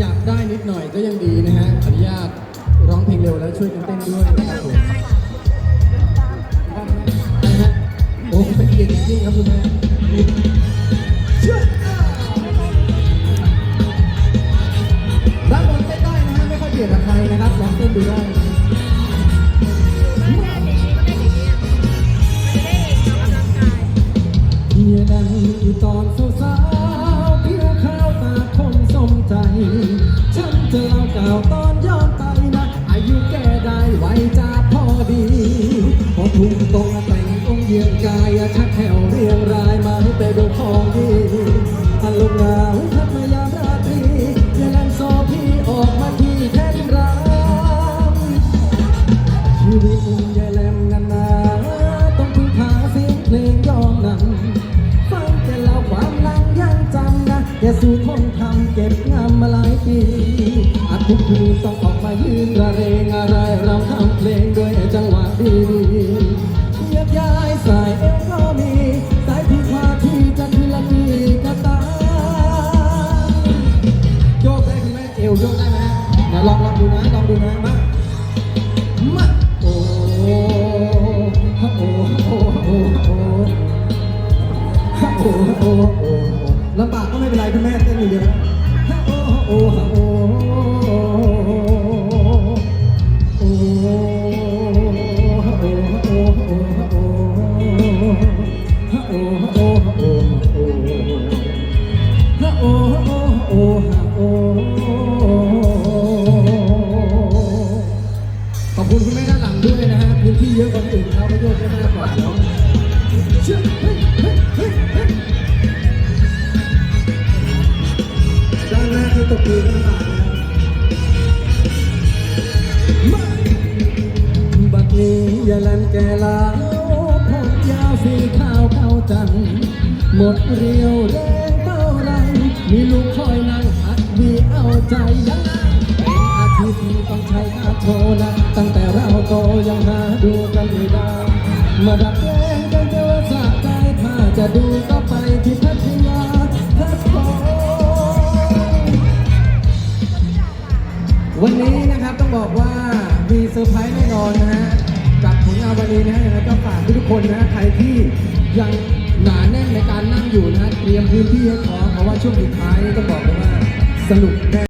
อยากได้นิดหน่อยก็ยังดีนะฮะอนุญาตร้องเพลงเร็วแล้วช่วยกันเต้นด้วยนะครับผมฮะโอ้เป็นเกียรติจริงครับคุณแม่รัเต้นได้นะฮะไม่ค่อยเบียดัใครนะครับลองเต้นดูได้เมียดังอยู่ตอนสา ฉันเจอเราเก่าตอนย้อนไปนะ อายุแก่ได้ไวจะาพอดีพอถูกตรง แต่สู้ทนทำเก็บงามมาหลายปีอาทุกคืนต้องออกมายืนระเรงอะไรเราทำเพลงด้วยจังหวะดีเยียบย้ายสายเอวก็มีสายที่พาที่จะทีละมีกระตาโยกได้ไหมเอวโยกได้ไหมนลองลองดูนะลองดูนะมามา เป็นไรคุณแม่เต้นอยู่เดียวโอ้โอ้โอ้ขอบคุณคุณแม่ด้านหลังด้วยนะฮะพื้นที่เยอะกว่าอื่นเขาไม่โยกได้มากกว่า ตกมือกันต่างนะครับมาบัดนี้อย่าลันแก่ลาวผมยาวสีขาวเข้าจัน หมดเรียวแรงเท่าไร มีลูกคอยนั่งพักดีเอาใจยังอาทิตย์ต้องใช้ค่าโทรนะ ตั้งแต่เราโตยังหาดูกันไม่ได้มาดับแรงกันเจอสะใจถ้าจะดู วันนี้นะครับต้องบอกว่ามีเซอร์ไพรส์แน่นอนนะฮะกับผลงานวันนี้นะฮะแล้วก็ฝากทุกคนนะฮะใครที่ยังหนาแน่นในการนั่งอยู่นะฮะเตรียมพื้นที่ให้พร้อมเพราะว่าช่วงสุดท้ายต้องบอกเลยว่าสนุกแน่